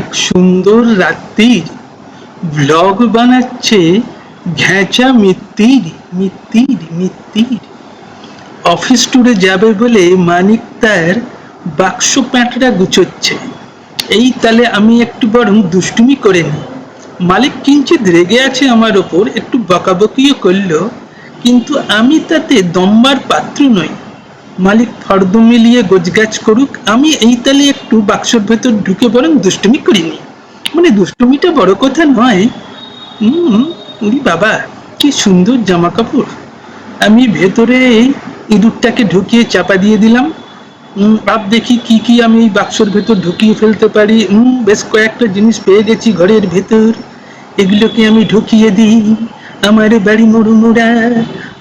এক সুন্দর রাত্রির ব্লগ বানাচ্ছে ঘ্যাঁচা মিত্তির মিত্তির মিত্তির। অফিস ট্যুরে যাবে বলে মানিক তার বাক্স প্যাঁটরা গুছোচ্ছে। এই তালে আমি একটু বরং দুষ্টুমি করে নিই। মালিক কিঞ্চিত রেগে আছে আমার ওপর, একটু বকাবকিও করল, কিন্তু আমি তাতে দম্বার পাত্র নই। মালিক ফর্দ মিলিয়ে গোছগাছ করুক, আমি এই তালে একটু বাক্সর ভেতর ঢুকে বরং দুষ্টুমি করিনি। মানে দুষ্টুমিটা বড় কথা নয়। উরি বাবা, কি সুন্দর জামা কাপড় আমি ভেতরে ইঁদুরটাকে ঢুকিয়ে চাপা দিয়ে দিলাম। ভাব দেখি কি কি আমি এই বাক্সর ভেতর ঢুকিয়ে ফেলতে পারি। বেশ কয়েকটা জিনিস পেয়ে গেছি ঘরের ভেতর। এগুলোকে আমি ঢুকিয়ে দিই। আমার বাড়ি মরুমুড়া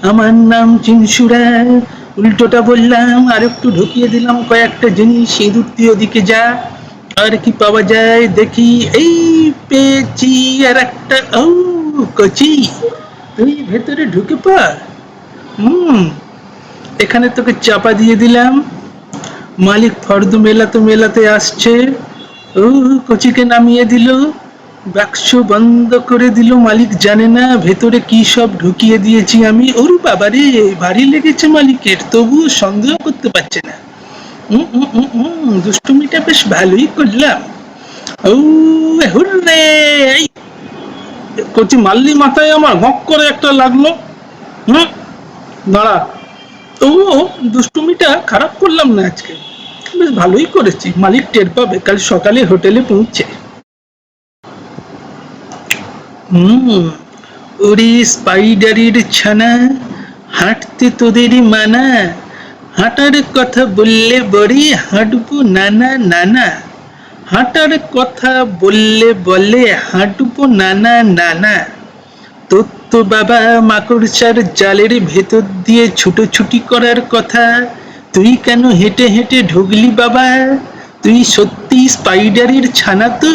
আমার নাম চিনসুরা উল্টোটা বললাম আর একটু ঢুকিয়ে দিলাম কয়েকটা জিনিস, ইঁদুর তুই ওদিকে যা, আর কি পাওয়া যায় দেখি, এই পেয়েছি আর একটা ও, কচি, তুই ভেতরে ঢুকে পা। হুম, এখানে তোকে চাপা দিয়ে দিলাম। মালিক ফর্দ মেলাতে মেলাতে আসছে। ও, কচিকে নামিয়ে দিল। বাক্স বন্ধ করে দিল মালিক, জানে না ভেতরে কি সব ঢুকিয়ে দিয়েছি আমি। ওর বাবারে ভারী লেগেছে মালিকের তবু সন্দেহ করতে পারছে না। দুষ্টুমিটা বেশ ভালোই করলাম। কচি মাল্লি মাথায় আমার গক করে একটা লাগল। হুম দাঁড়া। তবুও দুষ্টুমিটা খারাপ করলাম না আজকে। বেশ ভালোই করেছি, মালিক টের পাবে, কাল সকালে হোটেলে পৌঁছে। হুম, ওরে স্পাইডারের ছানা, হাঁটতে তোদেরই মানা। হাঁটার কথা বললে বড়ি হাঁটবো নানা নানা। হাঁটার কথা বললে বলে হাঁটবো নানা নানা। তোর তো বাবা মাকড়সার জালের ভেতর দিয়ে ছুটোছুটি করার কথা। তুই কেন হেঁটে হেঁটে ঢুকলি বাবা? তুই সত্যি স্পাইডারের ছানা তো?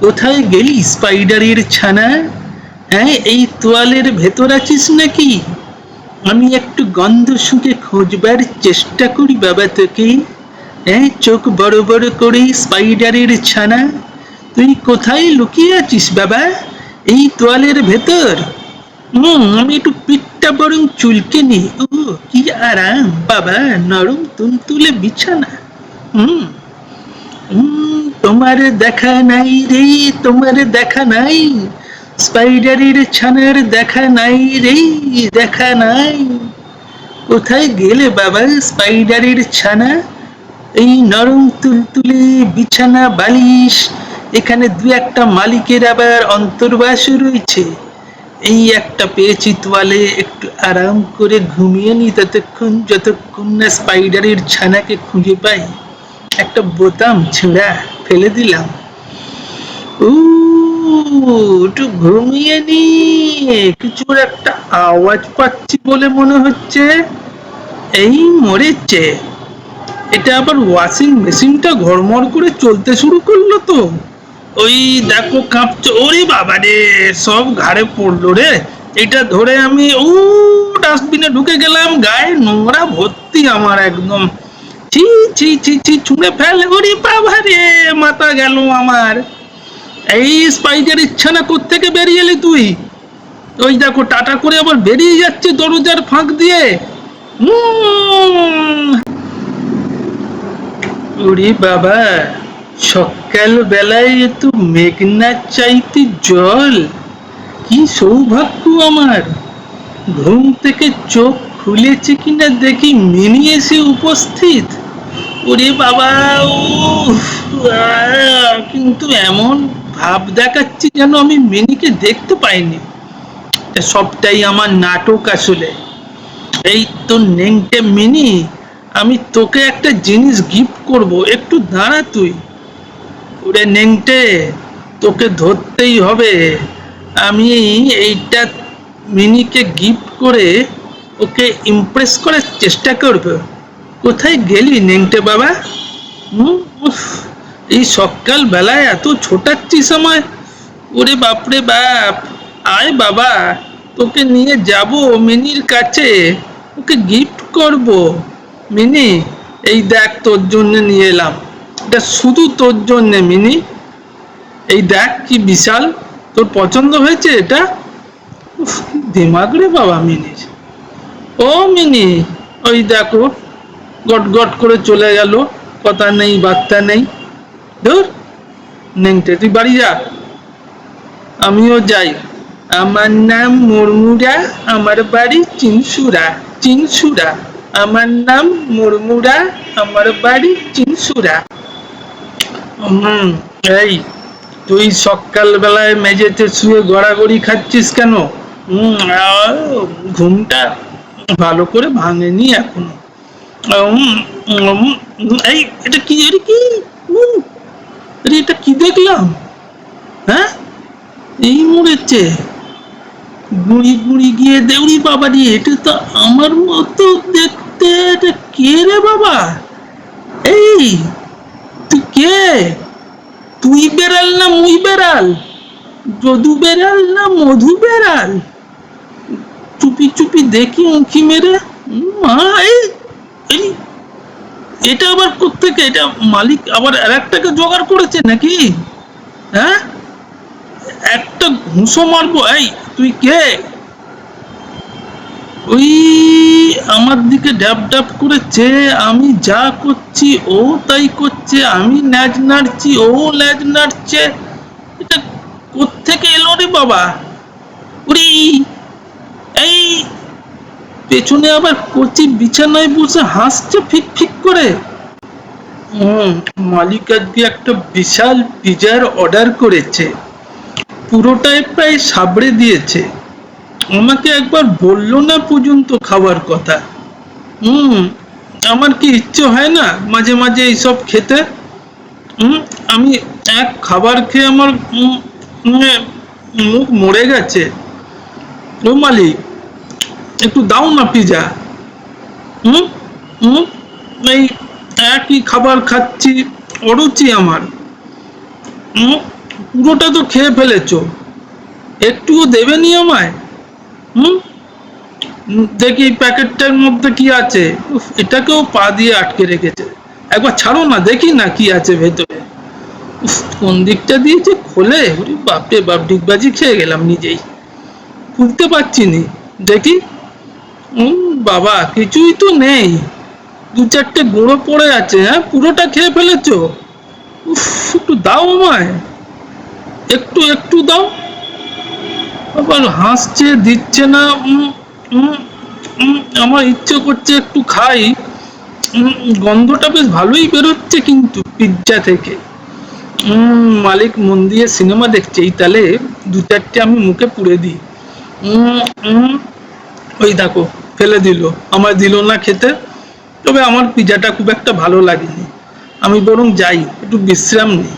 কোথায় গেলি স্পাইডারের ছানা? হ্যাঁ এই তোয়ালের ভেতর আছিস নাকি? আমি একটু গন্ধ শুঁকে খোঁজবার চেষ্টা করি বাবা তোকে। হ্যাঁ চোখ বড় বড় করে স্পাইডারের ছানা। তুই কোথায় লুকিয়ে আছিস বাবা? এই তোয়ালের ভেতর? হুম আমি একটু পিঠটা বরং চুলকে নি ও কি আরাম। বাবা নরম তুলতুলে বিছানা। হুম হুম, তোমার দেখা নাই রে, তোমার দেখা নাই। স্পাইডারের ছানার দেখা নাই রে, দেখা নাই। কোথায় গেলে বাবা স্পাইডারের ছানা? এই নরম তুলতুলে বিছানা বালিশ, এখানে দু একটা মালিকের আবার অন্তর্বাসও রয়েছে। এই একটা পেয়েছি তোয়ালে, একটু আরাম করে ঘুমিয়ে নি ততক্ষণ যতক্ষণ না স্পাইডারের ছানাকে খুঁজে পাই। একটা বোতাম ছেঁড়া। ফেলে দিলাম। একটু ঘুমিয়ে নি। কিছুর একটা আওয়াজ পাচ্ছি বলে মনে হচ্ছে। এই মরেছে। এটা আবার ওয়াশিং মেশিনটা ঘরমর করে চলতে শুরু করল তো। ওই দেখো কাঁপছে। ওরে বাবা রে, সব ঘাড়ে পড়ল রে। এটা ধরে আমি ও ডাস্টবিনে ঢুকে গেলাম, গায়ে নোংরা ভর্তি আমার একদম। ছি ছি ছি ছি, ছুঁড়ে ফেল ওরে বাবা রে মাথা গেল আমার। এই স্পাইডার ইচ্ছা না কোত্থেকে বেরিয়ে এলি তুই? ওই দেখো, টাটা করে আবার বেরিয়ে যাচ্ছে দরজার ফাঁক দিয়ে। ওরে বাবা সকাল বেলায় এত মেঘনা চাইতে জল। কি সৌভাগ্য আমার। ঘুম থেকে চোখ খুলেছে কিনা দেখি মিনি এসে উপস্থিত। ওরে বাবা কিন্তু এমন ভাব দেখাচ্ছি যেন আমি মিনিকে দেখতে পাইনি। সবটাই আমার নাটক আসলে। এই তো নেংটে মিনি, আমি তোকে একটা জিনিস গিফট করব, একটু দাঁড়া তুই। ওরে নেংটে, তোকে ধরতেই হবে। আমি এইটা মিনিকে গিফট করে ওকে ইমপ্রেস করার চেষ্টা করব। কোথায় গেলি নেংটে বাবা? উফ, এই সকাল বেলায় এত ছোটাচ্ছিস আমায়। ওরে বাপরে বাপ আয় বাবা তোকে নিয়ে যাব মিনির কাছে। ওকে গিফট করব। মিনি এই দেখ তোর জন্য নিয়ে এলাম। এটা শুধু তোর জন্য মিনি। এই দেখ কি বিশাল। তোর পছন্দ হয়েছে এটা? দিমাগ রে বাবা মিনির। ও মিনি ওই দেখো। গট গট করে চলে গেল, কথা নেই, বার্তা নেই। ধুর নেংটে তুই বাড়ি যা। আমিও যাই। আমার নাম মুরমুরা, আমার বাড়ি চিনসুরা চিনসুরা। আমার নাম মুরমুরা, আমার বাড়ি চিনসুরা। হুম, এই, তুই সকাল বেলায় মেঝেতে শুয়ে গড়াগড়ি খাচ্ছিস কেন? হুম ঘুমটা ভালো করে ভাঙেনি এখনও। এই, এটা কি এটা কি? আরে এটা কি দেখলাম? হ্যাঁ? এই মরেছে। গুড়ি গুড়ি গিয়ে দেউড়ি বাবা রে, এটা তো আমার মতো দেখতে, এটা কে রে বাবা? এই, তুই কে? তুই বেড়াল না মুই বেড়াল? যদু বেড়াল না মধু বেড়াল? চুপি চুপি দেখি উঁকি মেরে। মা, এই এই এটা আবার কোথেকে এটা মালিক আবার আর একটাকে জোগাড় করেছে নাকি? হ্যাঁ? একটা ঘুষো মারবো, এই, তুই কে? ওই আমার দিকে ডাব ডাব করেছে, আমি যা করছি ও তাই করছে, আমি ল্যাজ নাড়ছি, ও ল্যাজ নাড়ছে। এটা কোত্থেকে এলো রে বাবা? এই পেছনে আবার কচি বিছানায় বসে হাসছে ফিক ফিক করে। হুম, মালিক আজকে একটা বিশাল পিজার অর্ডার করেছে। পুরোটাই প্রায় সাবড়ে দিয়েছে। আমাকে একবার বলল না পর্যন্ত খাওয়ার কথা। হুম, আমার কি ইচ্ছে হয় না মাঝে মাঝে এইসব খেতে? হুম, আমি এক খাবার খেয়ে আমার মুখ মরে গেছে। ও মালিক একটু দাও না পিজা হুম? হুম? এই একই খাবার খাচ্ছি, অরুচি আমার। হুম? পুরোটা তো খেয়ে ফেলেছ। একটুও দেবেনি আমায়? হুম? দেখি প্যাকেটটার মধ্যে কি আছে। এটাকেও পা দিয়ে আটকে রেখেছে। একবার ছাড়ো না, দেখি না কি আছে ভেতরে। কোন দিকটা দিয়েছে খোলে? বাপরে বাপ, ডিগবাজি খেয়ে গেলাম নিজেই। খুলতে পারছি নি। দেখি। বাবা, কিছুই তো নেই। দু চারটে গুঁড়ো পড়ে আছে হ্যাঁ? পুরোটা খেয়ে ফেলেছ? একটু দাও আমায়। একটু একটু দাও। আবার হাসছে, দিচ্ছে না আমার ইচ্ছে করছে একটু খাই। গন্ধটা বেশ ভালোই বেরোচ্ছে কিন্তু পিৎজা থেকে। মালিক মন দিয়ে সিনেমা দেখছে, এই তাহলে দু চারটে আমি মুখে পুড়ে দিই। ওই দেখো। ফেলে দিল আমার দিল না খেতে। তবে আমার পিজাটা খুব একটা ভালো লাগেনি। আমি বরং যাই, একটু বিশ্রাম নিই।